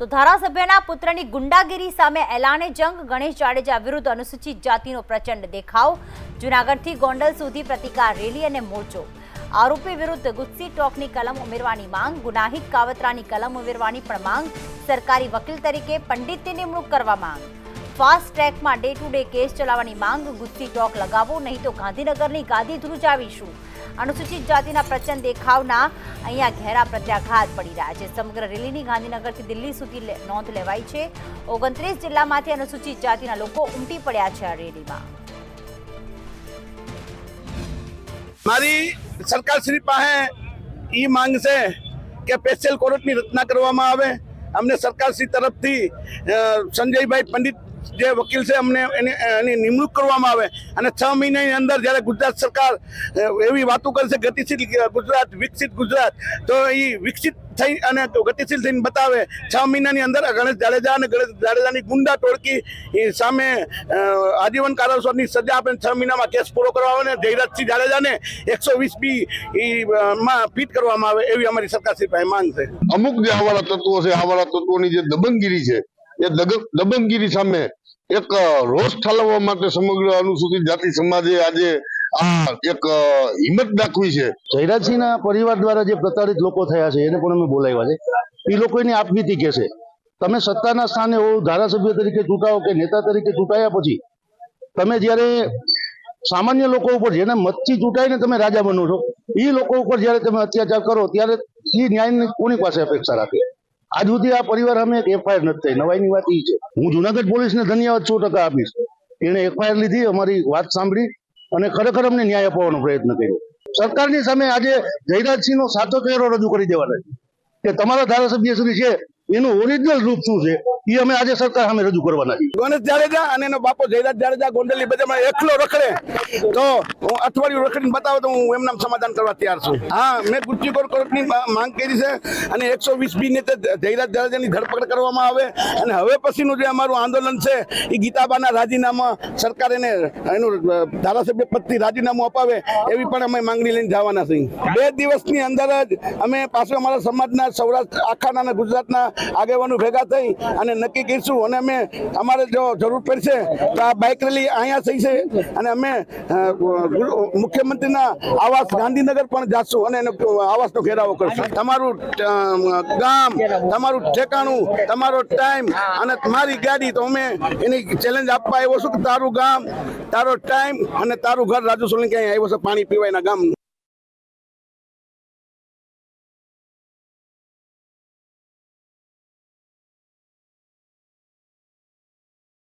તો ધારાસભ્યના પુત્રની ગુંડાગીરી સામે એલાને જંગ. ગણેશ જાડેજા વિરુદ્ધ અનુસૂચિત જાતિનો પ્રચંડ દેખાવ. જૂનાગઢથી ગોંડલ સુધી પ્રતિકાર રેલી અને મોરચો. આરોપી વિરુદ્ધ ગુસ્સી ટોકની કલમ ઉમેરવાની માંગ. ગુનાહિત કાવતરાની કલમ ઉમેરવાની પણ માંગ. સરકારી વકીલ તરીકે પંડિતની નિમણૂક કરવા માંગ. ફાસ્ટ ટ્રેકમાં ડે ટુ ડે કેસ ચલાવવાની માંગ, ગુસ્સી ટોક લગાવો, નહીં તો ગાંધીનગરની ગાદી ધ્રુજાવીશું. અનુસૂચિત જાતિના પ્રચંડ દેખાવના અહીંયા ઘેરા પ્રત્યાઘાત પડી રહ્યા છે. સમગ્ર રેલીની ગાંધીનગરથી દિલ્હી સુધી નોંધ લેવાઈ છે. ઓગણત્રીસ જિલ્લામાંથી અનુસૂચિત જાતિના લોકો ઉમટી પડ્યા છે આ રેલીમાં. મારી સરકાર શ્રી પાસે ઈ માંગ છે કે સ્પેશિયલ કોર્ટની રચના કરવામાં આવે. અમને સરકાર શ્રી તરફથી સંજયભાઈ પંડિત જે વકીલ છે અમને એની એની નિમણૂક કરવામાં આવે અને છ મહિનાની અંદર જ્યારે ગુજરાત સરકાર એવી વાતો કરશે ગતિશીલ ગુજરાત, વિકસિત ગુજરાત, તો એ વિકસિત થઈ અને ગતિશીલ થઈને બતાવે. છ મહિનાની અંદર ગણેશ જાડેજા અને ગણેશ જાડેજાની ગુંડા ટોળકી સામે આજીવન કારાવાસની સજા આપે છ મહિનામાં કેસ પૂરો કરવામાં આવે ને જયરાજસિંહ જાડેજાને એકસો વીસ બી માં પીટ કરવામાં આવે એવી અમારી સરકાર શ્રી પાસે માંગ છે. અમુક જે આવાળા તત્વો છે આવાળા તત્વોની જે દબંગગીરી છે, એ દબંગગીરી સામે એક રોષ ઠાલવવા માટે સમગ્ર અનુસૂચિત જાતિ સમાજે આજે આ એક હિંમત દાખવી છે. જયરાજસિંહના પરિવાર દ્વારા જે પ્રતાડિત લોકો થયા છે, એને પણ અમે બોલાવ્યા છે. એ લોકો એની આપવીતી કે છે. તમે સત્તાના સ્થાને હો, ધારાસભ્ય તરીકે ચૂંટાવો કે નેતા તરીકે ચૂંટાયા પછી, તમે જ્યારે સામાન્ય લોકો ઉપર જેને મતથી ચૂંટાઈને તમે રાજા બનો છો, એ લોકો ઉપર જ્યારે તમે અત્યાચાર કરો, ત્યારે એ ન્યાયની કોની પાસે અપેક્ષા રાખે? આજ સુધી આ પરિવાર અમે એફઆઈઆર નથી થઈ. નવાઈની વાત એ છે. હું જુનાગઢ પોલીસને ધન્યવાદ સો ટકા આપીશ. એણે એફઆઈઆર લીધી, અમારી વાત સાંભળી અને ખરેખર અમને ન્યાય અપાવવાનો પ્રયત્ન કર્યો. સરકારની સામે આજે જયરાજસિંહનો સાચો ચહેરો રજૂ કરી દેવાના છે કે તમારા ધારાસભ્ય શ્રી છે. એનું ઓરિજિનલ રૂપ શું છે? એ અમે આજે સરકાર સામે રજૂ કરવાના છીએ. ગણેશ જાડેજા અને એનો બાપો જયરાજ જાડેજા ગોંડલી બધામાં એકલો રખડે. તો હું અઠવાડિયું રખડીને બતાવે તો હું એમના સમાધાન કરવા તૈયાર છું. હા, મેં ગુજ્જી કોર્ટની માંગ કરી છે અને એકસો વીસ બી ને જયરાજ જાડેજાની ધરપકડ કરવામાં આવે. અને હવે પછીનું જે અમારું આંદોલન છે, એ ગીતાબાના રાજીનામા સરકાર એને, એનું ધારાસભ્ય પદથી રાજીનામું અપાવે એવી પણ અમે માંગણી લઈને જવાના છીએ. બે દિવસની અંદર જ અમે પાછું અમારા સમાજના સૌરાષ્ટ્ર, આખાના અને ગુજરાતના આગેવાનો ભેગા થઈ અને નક્કી કરીશું અને અમે અમારે જો જરૂર પડશે તો આ બાઇક રેલી અહીંયા થઈ છે અને અમે મુખ્યમંત્રીના આવાસ ગાંધીનગર પણ જાશું અને એનો આવાસનો ઘેરાવો કરશું. તમારું ગામ, તમારું ઠેકાણું, તમારો ટાઈમ અને તમારી ગાડી તો અમે એની ચેલેન્જ આપવા આવ્યો છું કે તારું ગામ, તારો ટાઈમ અને તારું ઘર રાજુ સોલંકી અહીંયા આવ્યો છે? પાણી પીવાયના ગામ